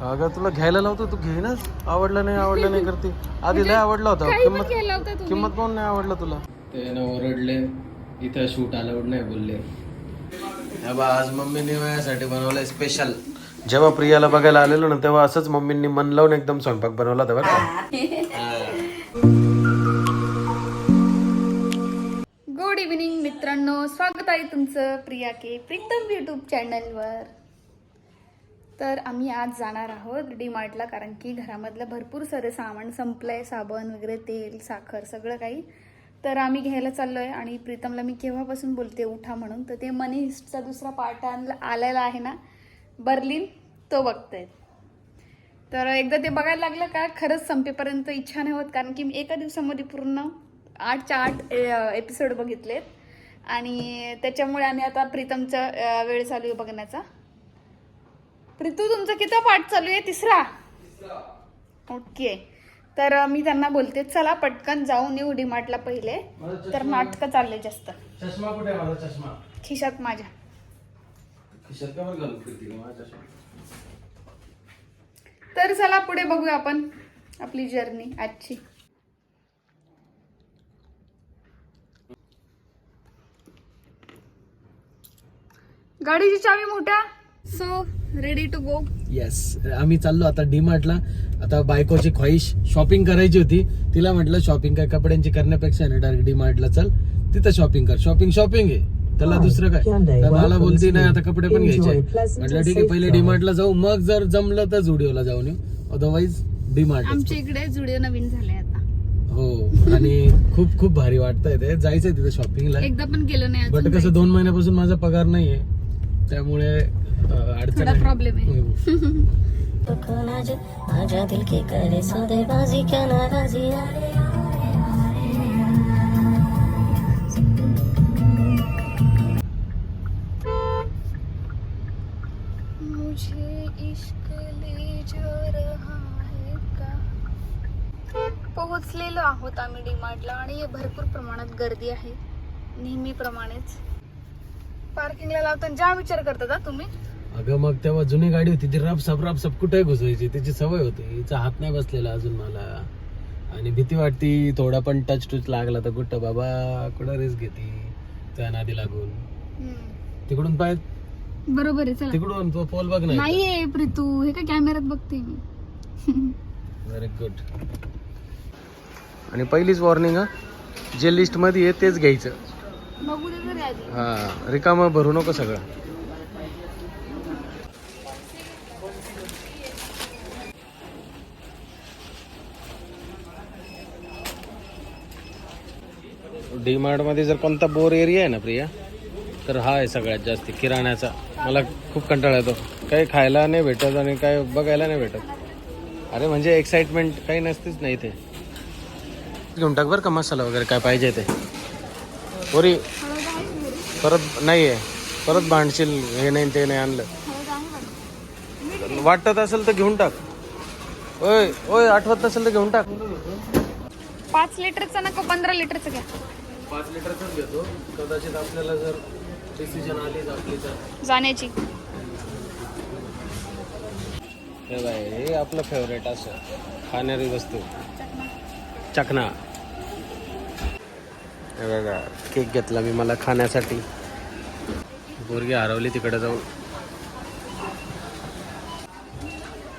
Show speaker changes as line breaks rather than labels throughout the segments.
अगं तुला घ्यायला लावतो तू घेईनच. आवडलं नाही आवडलं नाही करते. आधी लय आवडला होता. किंमत
घ्यायला होता तुम्ही.
किंमत पण नाही आवडलं तुला? ते ना ओरडले. इथं शूट अलाउड नाही बोलले. बा आज मम्मीने माझ्यासाठी बनवलंय स्पेशल जेव्हा प्रियाला बघायला आलेलो ना तेव्हा असंच मम्मींनी मन लावून एकदम स्वयंपाक बनवला होता बरं
गुड इव्हिनिंग मित्रांनो. स्वागत आहे तुमचं प्रिया के प्रीतम यूट्यूब चॅनलवर तर आम्ही आज जाणार आहोत डी मार्टला कारण की घरामधलं भरपूर सारं सामान संपलं आहे साबण वगैरे तेल साखर सगळं काही. तर आम्ही घ्यायला चाललो आहे आणि प्रीतमला मी केव्हापासून बोलते उठा म्हणून तर ते मनी हिस्टचा दुसरा पार्ट आणला आलेला आहे ना बर्लिन तो बघतायत तर एकदा ते बघायला लागलं का खरंच संपेपर्यंत इच्छा नाही होत कारण की मी एका दिवसामध्ये पूर्ण आठच्या आठ एपिसोड बघितलेत. आणि त्याच्यामुळे आणि आता प्रीतमचा वेळ चालू आहे बघण्याचा. प्रीतू तुमचा किती पाठ चालू आहे? तिसरा? ओके. तर मी त्यांना बोलते चला पटकन जाऊन येऊ डीमार्टला पहिले. तर नाटकं चालले जास्त.
चष्मा कुठे माझा चष्मा.
खिशात माझ्या. तर चला पुढे बघूया आपण आपली जर्नी आजची. गाडीची चावी मोठ्या? So ready to go
yes आम्ही चाललो आता डीमार्टला आता बायकोची ख्वाहिश शॉपिंग करायची होती. तिला म्हटलं शॉपिंग काय? कपड्यांची करण्यापेक्षा ना डायरेक्ट डीमार्टला चल. तिथं शॉपिंग कर. शॉपिंग शॉपिंग आहे. त्याला दुसरं काय? तर मला बोलती नाही आता कपडे पण घ्यायचे. म्हटलं ठीक आहे पहिले डीमार्टला जाऊ. मग जर जमलं तर जुडिओला जाऊन येऊ. अदरवाईज डीमार्ट
आमच्या इकडे जुडिओ नवीन झाले आता.
हो. आणि खूप खूप भारी वाटतंय ते. जायचंय तिथे शॉपिंगला
एकदा पण गेलो नाही
बट
अजून
कसं दोन महिन्यापासून माझा पगार नाहीये. त्यामुळे
थोडा. प्रॉब्लेम आहे.
हम्म.
तो कौन आज दिल की करे सौदेबाजी क्या नाराजी
मुझे इश्क ले जा रहा है का? पोहोचलेलो आहोत आम्ही डीमार्टला आणि भरपूर प्रमाणात गर्दी आहे नेहमीप्रमाणेच. पार्किंगला लावताना ज्या विचार करतात हा तुम्ही?
अगं मग तेव्हा जुनी गाडी होती ती रपसप रपसप कुठे घुसायची? त्याची सवय होती. हिचा हात नाही बसलेला अजून मला. आणि भीती वाटती थोडा पण टच टूच लागला तर कुठं बाबा कुठं रिस्क घेती? त्या नादी लागून. तिकडून पाय.
बरोबर आहे चला.
तिकडून तो पोल बघ नाही
नाहीये प्रीतू. हे काय कॅमेऱ्यात बघते मी.
व्हेरी गुड आणि पहिलीच वॉर्निंग हा. जे लिस्टमध्ये आहे तेच घ्यायचं. हा रिकामं भरू नको सगळं. डी मध्ये जर कोणता बोर एरिया आहे ना प्रिया तर हा आहे सगळ्यात जास्त किराण्याचा. मला खूप कंटाळा येतो. काही खायला नाही भेटत आणि काय बघायला नाही भेटत. अरे म्हणजे एक्साइटमेंट काही नसतेच नाही इथे. घेऊन टाक बरं का मसाला वगैरे काय पाहिजे ते. पोरी. परत नाही आहे परत भांडशील हे नाही ते नाही आणलं. वाटत असेल तर घेऊन टाक. ओय ओय आठवत नसेल तर घेऊन टाक.
पाच लिटरचा नको पंधरा लिटरचं घ्या.
पाच लिटरच घेतो. कदाचित आपल्याला जर डिसिजन आली आपली तर.
जाण्याची.
हे बाय हे आपलं फेवरेट असं. खाणारी वस्तू. चकना. बघा केक घेतला मी मला खाण्यासाठी. पोरगी हरवली तिकडे जाऊन.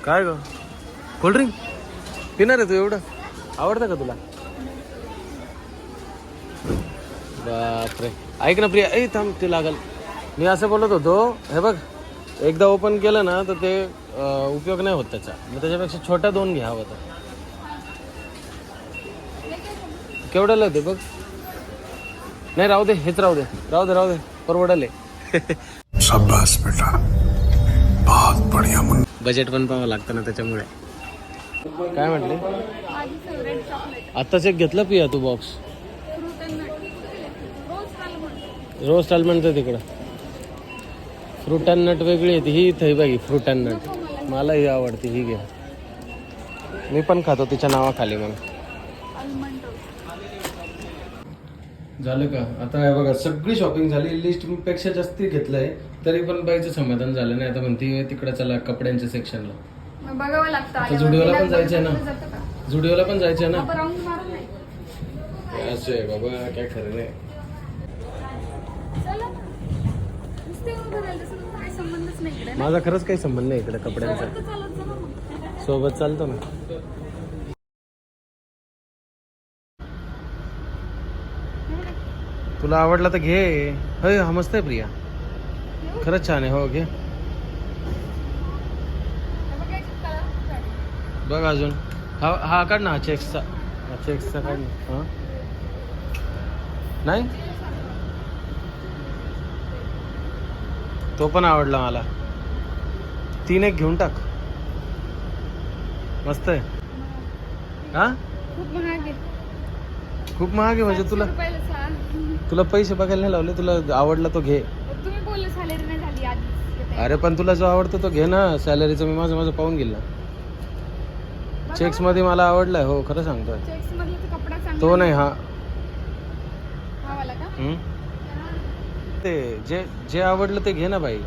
काय ग? कोल्ड्रिंक पिणार आहे तू एवढं? आवडतं का तुला? बापरे. ऐक ना प्रिया ऐ थांब ते लागल. मी असं बोलत होतो हे बघ एकदा ओपन केलं ना तर ते उपयोग नाही होत त्याचा. मग त्याच्यापेक्षा छोट्या दोन घ्यावं तर केवढ्याला होते बघ. नाही राहू दे हेच राहू दे. राहू दे राहू दे. परवडले.
शाबाश बेटा. बहुत बढ़िया मुन्ना
बजेट पण पाहावं लागतं ना त्याच्यामुळे. काय म्हटले? आत्ताच एक घेतलं पिया तू बॉक्स
रोज आलमंड
म्हणतं तिकडं. फ्रूट अँड नट वेगळी आहे ती. ही इथं बघी फ्रूट अँड नट मला. ही आवडते ही घे. मी पण खातो तिच्या नावाखाली मग
आलमंड रोज
झालं का आता हे बघा सगळी शॉपिंग झाली लिस्टपेक्षा जास्ती घेतलंय तरी पण बाईचं समाधान झालं नाही आता म्हणते तिकडे चला कपड्यांच्या सेक्शनला
मग बघावं लागतं
आता
आल्यावर.
जुडिओला पण
गेल्यावर
जायचंय ना.
जातं का?
जुडिओला पण जायचं ना
आपण राऊंड मारत नाही
असं आहे बाबा काय खरं नाही
चला ना. नुसते उभं राहिलं, तसं तुमचा काही संबंधच नाही इकडे ना.
माझा खरंच काही संबंध नाही इकडे कपड्यांचा
ना.
सोबत चालतो ना तुला आवडला तर घे. होय हा मस्त आहे प्रिया. खरंच छान आहे हो घे.
बघ,
अजून. हा हा काढ ना हा चेक्सचा हा चेक्सचा काढ ना. हा. नाही? तो पण आवडला मला. तीन एक घेऊन टाक. मस्त आहे. हा?
खूप महाग आहे.
खूप महाग आहे म्हणजे तुला. तुला पैसे बघायला नाही लावले तुला आवडला तो घे.
तुम्ही बोलले सॅलरी नाही झाली आधी
अरे पण तुला जो आवडतो तो घे ना सॅलरीचं मी माझं माझं पाहून गेल. चेक्समध्ये मला आवडलाय हो खरं
मधला तो कपडा चांगला
तो नाही हा.
हा वाला का?
हम्म? ते जे जे आवडलं ते घे ना बाई.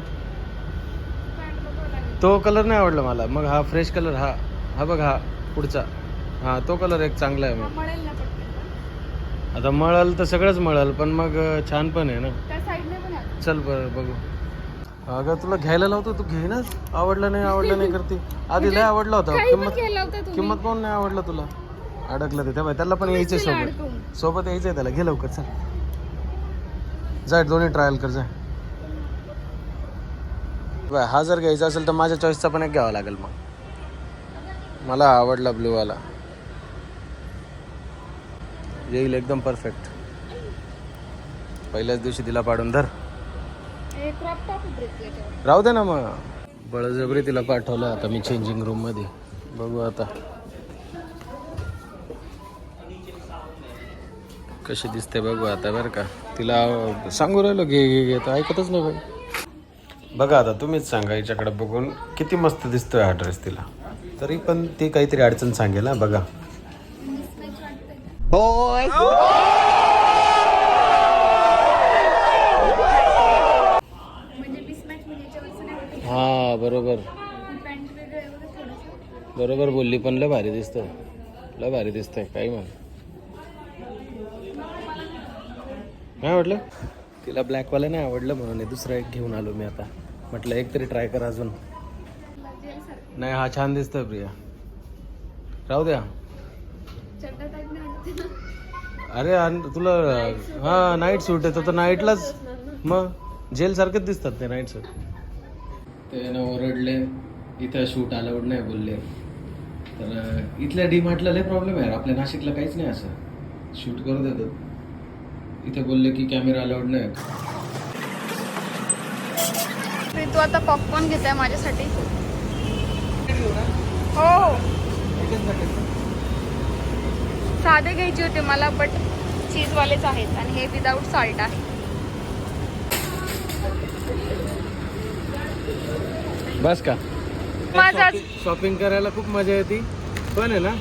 तो कलर नाही आवडला मला. मग हा फ्रेश कलर हा. हा बघ हा पुढचा. हा तो कलर एक चांगला आहे
हा
मग
मळेल ना पटकन
आता मळल तर सगळंच मळल पण मग छान पण आहे ना. चल बरं बघू. अगं तुला घ्यायला लावतो तू घे ना आवडलं नाही आवडलं नाही करते. आधी लय आवडला होता. किंमत किंमत पण नाही आवडलं तुला? अडकलं ते. त्या त्याला पण यायचंय सोबत. सोबत यायचंय त्याला. घे लवकर चल. जाय दोन्ही ट्रायल कर जाय हा जर घ्यायचा असेल तर माझ्या चॉईसचा पण एक घ्यावा लागेल मग. मला आवडला ब्लू वाला. येईल एकदम परफेक्ट पहिल्याच दिवशी तिला पाडून धर.
हे
राहू दे ना मग. बळजबरी तिला पाठवलं आता मी चेंजिंग रूममध्ये. बघू आता. कशी दिसते बघू आता बरं का. तिला सांगू राहिलो घे घे घे. तर ऐकतच नाही बाई. बघा आता तुम्हीच सांगा हिच्याकडे बघून किती मस्त दिसतोय हा ड्रेस तिला. तरी पण ती काहीतरी अडचण सांगेल ना बघा.
म्हणजे मिसमॅच म्हणजे वाटत
हा बरोबर. बरोबर बोलली पण लय भारी दिसतंय. लय भारी दिसतंय काही म्हण. काय वाटलं तिला ब्लॅकवाला नाही आवडलं म्हणून हे दुसरं एक घेऊन आलो मी आता. म्हटलं एक तरी ट्राय कर अजून. नाही हा छान दिसतोय प्रिया. राहू द्या
चड्डा टाईप नाही वाटत ना.
अरे अन- तुला हा नाईट सूट आहे तर नाईटलाच मग जेल सारखेच दिसतात ते नाईट सूट ते ना ओरडले इथं शूट अलाउड नाही बोलले. तर इथल्या डीमार्टला लय प्रॉब्लेम आहे. आपल्या नाशिकला काहीच नाही असं. शूट करू देतात. इथे बोलले की कॅमेरा अलाउड नाही.
तू आता पॉपकॉर्न घेत आहे माझ्यासाठी. हो. हो साधे घ्यायचे होते मला बट चीजवालेच आहेत आणि हे विदाऊट सॉल्ट आहे.
बस का?
माझा
शॉपिंग करायला खूप मजा येते. पण आहे ना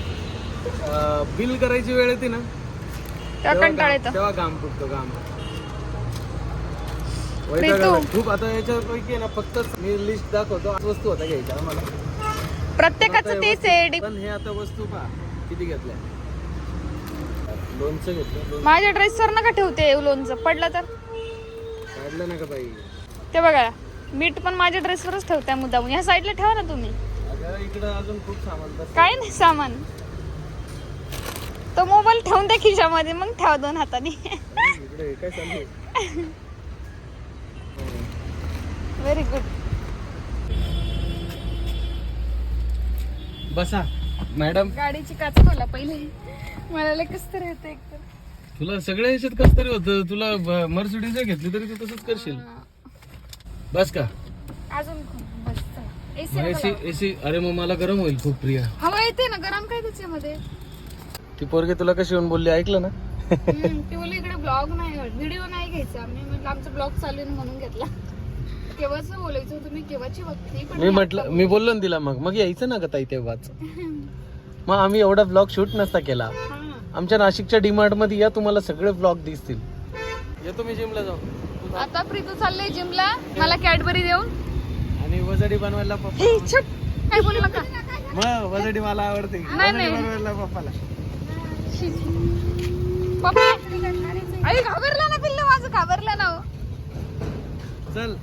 बिल करायची वेळ येते ना.
त्या
तेव्हा
कंटाळ
घाम-
येतं.
तेव्हा घाम फुटतो. खूप आता याच्यापैकी ना फक्त मी लिस्ट दाखवतो. वस्तू होत्या घ्यायच्या आम्हाला.
प्रत्येकाचं तेच आहे.
पण हे आता वस्तू पहा किती घेतल्या. लोणचं घेतलं लोण
माझ्या ड्रेसवर नका ठेवते लोणचं. पडलं तर.
काढलं ना का बाई.
ते बघा मीठ पण माझ्या ड्रेसवरच ठेवताय मुद्दाम ह्या साईडला ठेवा ना तुम्ही.
अगं इकडं अजून खूप सामान.
काय नाही सामान. तो मोबाईल ठेवून द्या खिशामध्ये मग ठेवा दोन हाताने.
इकडे हे काय चालू आहे?
व्हेरी गुड
बसा. मॅडम.
गाडीची काच खोला पहिले. मला लय कसं तर येतं एकतर
तुला सगळ्या ह्याच्यात कस तरी होतं. तुला मर्सिडीज घेतली तरी तू तसंच करशील. बस का?
अजून बस एसी
एसी एसी अरे मग मला गरम होईल खूप प्रिया.
हवा येते ना? गरम काय त्याच्यामध्ये?
ती पोरगी तुला कशी येऊन बोलली ऐकलं ना?
हम्म, ती बोलली इकडे ब्लॉग नाही व्हिडिओ नाही घ्यायचा. मी म्हटलं आमचा ब्लॉग चालू आहे ना म्हणून घेतला. केव्हाच बोलायचं होतं मी केव्हाची बघते पण
मी म्हटलं मी बोललो ना तिला मग. मग यायचं ना का ताई तेव्हाच. मग आम्ही एवढा ब्लॉग शूट नसता केला.
हा.
आमच्या नाशिकच्या डीमार्टमध्ये या तुम्हाला सगळे ब्लॉग दिसतील. येतो मी जिमला जाऊ.
आता प्रीतू चाललंय जिमला मला कॅडबरी देऊन.
आणि वजडी बनवायला पप्पा.
काय बोलू नका.
मग वजडी मला आवडते.
नाही, नाही.
वजडी बनवायला पप्पाला.
पप्पा. आई घाबरला ना पिल्लू माझं. घाबरलं ना हो.
चल.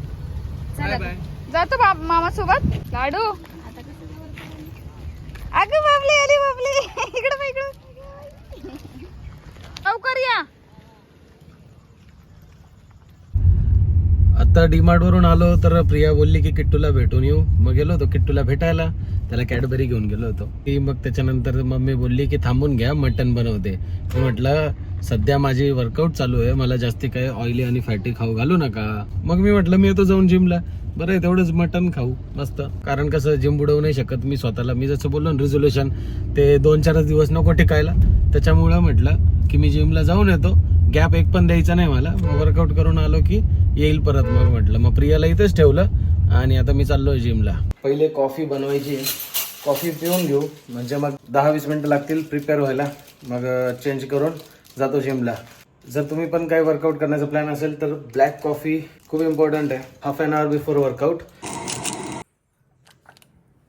चला.
बाय बाय
जातो मामा सोबत लाडू. अगं बाबली आली बाबली. इकडं बघ, इकडं लवकर या.
आता डीमार्ट वरून आलो तर प्रिया बोलली की किट्टूला भेटून येऊ. मग गेलो होतो किट्टूला भेटायला. त्याला कॅडबरी घेऊन गेलो होतो. ती मग त्याच्यानंतर मम्मी बोलली की थांबून घ्या मटन बनवते. म्हटलं सध्या माझी वर्कआउट चालू आहे. मला जास्ती काही ऑइली आणि फॅटी खाऊ घालू नका. मग मी म्हटलं मी येतो जाऊन जिमला बरं आहे तेवढंच मटन खाऊ. मस्त. कारण कसं जिम बुडवू नाही शकत मी स्वतःला. मी जसं बोललो ना रिझोल्युशन ते दोन चारच दिवस नको टिकायला. त्याच्यामुळं म्हटलं की मी जिमला जाऊन येतो. गॅप एक पण द्यायचा नाही मला. वर्कआउट करून आलो की येईल परत. मग म्हटलं मग प्रियाला इथेच ठेवलं आणि आता मी चाललो जिमला पहिले कॉफी बनवायची. कॉफी पिऊन घेऊ. म्हणजे मग दहा वीस मिनिटं लागतील प्रिपेअर व्हायला. मग चेंज करून. जातो जिमला जर तुम्ही पण काही वर्कआउट करण्याचा प्लॅन असेल तर ब्लॅक कॉफी खूप इम्पॉर्टंट आहे. Half an hour before workout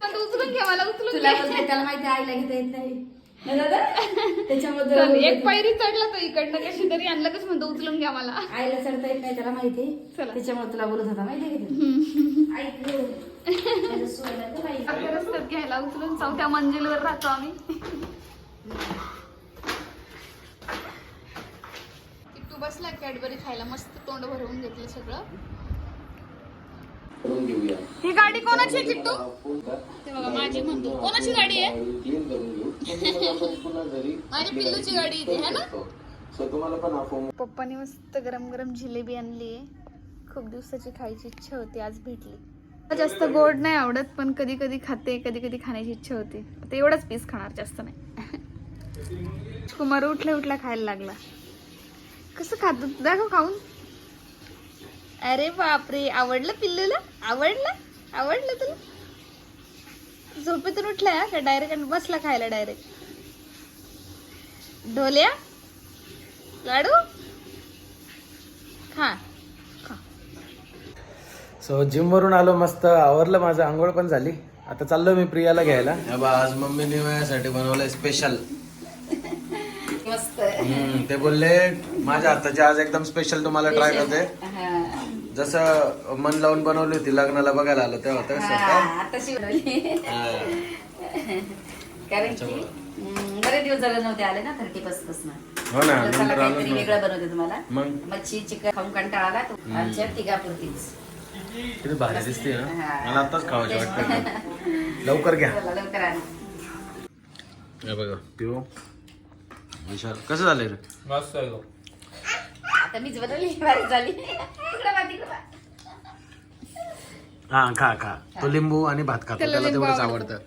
उचलून घ्या मला उचलून
तुला त्याला माहिती आहे, आईला घेता येत नाही. ना दादा? त्याच्यामध्ये
चल, एक पायरी चढला तो इकडनं कशी तरी आणलं कसं म्हणतो उचलून घ्या मला.
आईला चढता येत नाही त्याला माहिती
चला.
त्याच्यामुळे तुला बोलत होता माहिती आहे
रस्त्यात घ्यायला उचलून चौथ्या मंजिलवर राहतो आम्ही तू बसला कॅडबरी खायला? मस्त तोंड भरवून घेतलं सगळं. ही गाडी कोणाची आहे चिट्टू? ते बघा माझी म्हणतो. कोणाची गाडी आहे? माझी पिल्लूची गाडी इथे है ना? पप्पाने मस्त गरम गरम जिलेबी आणली आहे. खूप दिवसाची खायची इच्छा होती आज भेटली. जास्त गोड नाही आवडत पण कधी कधी खाते कधी कधी खाण्याची इच्छा होती. आता एवढाच पीस खाणार जास्त नाही. कुमार उठल्या उठल्या खायला लागला. कसं खातो? दाखव खाऊन. अरे बापरे आवडलं पिल्लूला? आवडलं? आवडलं तुला? झोपेतून उठलाय का? डायरेक्ट बसला खायला डायरेक्ट ढोल्या? लाडू? खा. खा.
सो जिम वरून आलो मस्त. आवरलं माझं. आंघोळ पण झाली. आता चाललो मी प्रियाला घ्यायला. आज मम्मीने माझ्यासाठी बनवलंय स्पेशल
मस्त.
ते बोलले माझ्या हाताची आज एकदम स्पेशल तुम्हाला ट्राय करते. जसं मन लावून बनवली होती लग्नाला बघायला आलो तेव्हा हा.
कारण की बरेच दिवस झाले नव्हते आले ना थर्टी पासून.
हो ना
काहीतरी वेगळं बनवते तुम्हाला.
मग?
मच्छी चिकन खाऊन कंटाळा आला तो. आमच्या तिघापुरतीच
किती भारी दिसते ना
हा.
मला आताच खावायची वाटतं. लवकर घ्या.
लवकर आणा.
हे बघा. पिओ विशाल कसं झालंय रे?
आता मीच भारी झाली. तिकडं बा, तिकडं बा.
हा खा खा. तो लिंबू आणि भात खातो
त्याला
तेवढंच
आवडतं.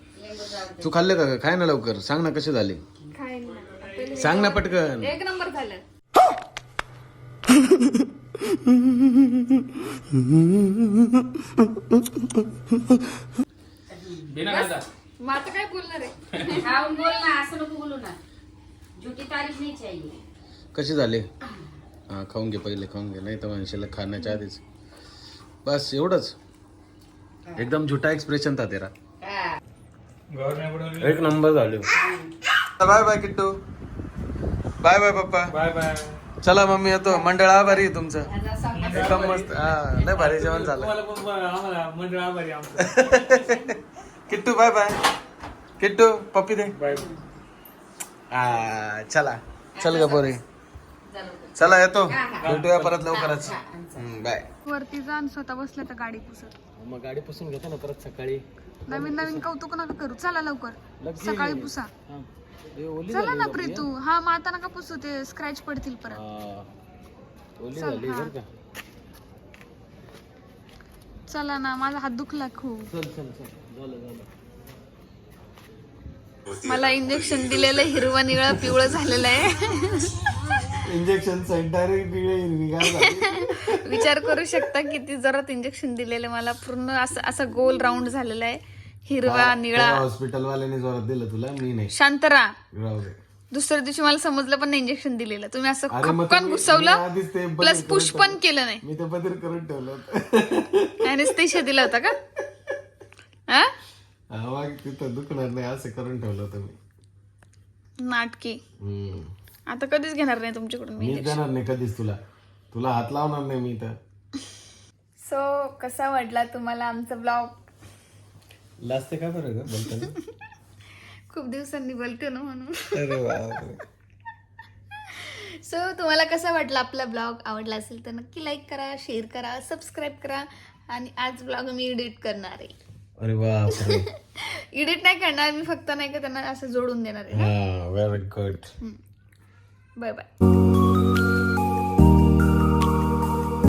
तू खाल्ले का खाय ना लवकर. सांग ना कशी झाली. सांग ना पटकन.
एक नंबर झालं. मग आता काय बोलणार आहे?
बोल ना असं नको बोलू ना. झुटी तारीफ नाही चाहिए.
कशी झाली? हा खाऊन घे पहिले खाऊन घे. नाही तर म्हणशील खाण्याच्या आधीच. बस एवढंच. एकदम झुटा एक्सप्रेशन था तेरा.
हा.
एक नंबर झाले. Bye bye Kittu. Bye bye papa.
Bye bye
चला मम्मी येतो. मंडळ आभारी आहे तुमचं. एकदम मस्त. हा लय भारी जेवण झालं. किट्टू बाय बाय किट्टू पप्पी दे.
बाय
चला. चल ग पोरे. चला येतो. भेटूया परत लवकरच. हम्म, बाय
वरती जा आणि स्वतः बसल्या तर गाडी पुसत.
मग गाडी पुसून घेतो ना परत सकाळी.
नवीन नवीन कौतुक नका करू. चला लवकर. सकाळी पुसा.
हा.
चला ना. प्रीतू. हा मग आता नका पुसू ते स्क्रॅच पडतील परत.
ओली
चल,
झाली
हा.
बरं का?
चला ना माझा हात दुखला खूप.
चल चल चल. झालं झालं.
मला इंजेक्शन दिलेलं हिरवं निळं पिवळं झालेलं आहे.
इंजेक्शन डायरेक्ट हिरवीगार
विचार करू शकता किती जोरात इंजेक्शन दिलेलं मला. पूर्ण असं असं गोल राऊंड झालेला आहे. हिरवा निळा.
हॉस्पिटल वाल्याने जोरात दिलं तुला मी नाही.
शांत राहा. दुसऱ्या दिवशी मला समजलं पण नाही इंजेक्शन दिलेलं. तुम्ही असं खपकन घुसवलं प्लस पुश पण केलं नाही.
मी ते बदल करून ठेवलं. होतं.
अॅनेस्थेशिया दिला होता का? हा?
तिथं दुखणार नाही असं करून ठेवलं होतं मी.
नाटकी. आता कधीच घेणार नाही तुमच्याकडून मी
मीच देणार नाही कधीच तुला. तुला हात लावणार नाही मी तर
सो कसा वाटला तुम्हाला आमचा ब्लॉग?
लाजते का बरं ग? बोलताना?
खूप दिवसांनी बोलते ना म्हणून.
अरे बापरे.
सो तुम्हाला कसा वाटला आपला ब्लॉग? आवडला असेल तर नक्की लाईक करा शेअर करा सबस्क्राईब करा आणि आज ब्लॉग मी एडिट करणार आहे.
अरे बापरे
एडिट नाही करणार मी फक्त नाही का त्यांना असं जोडून देणार आहे
हा व्हेरी गुड
拜拜。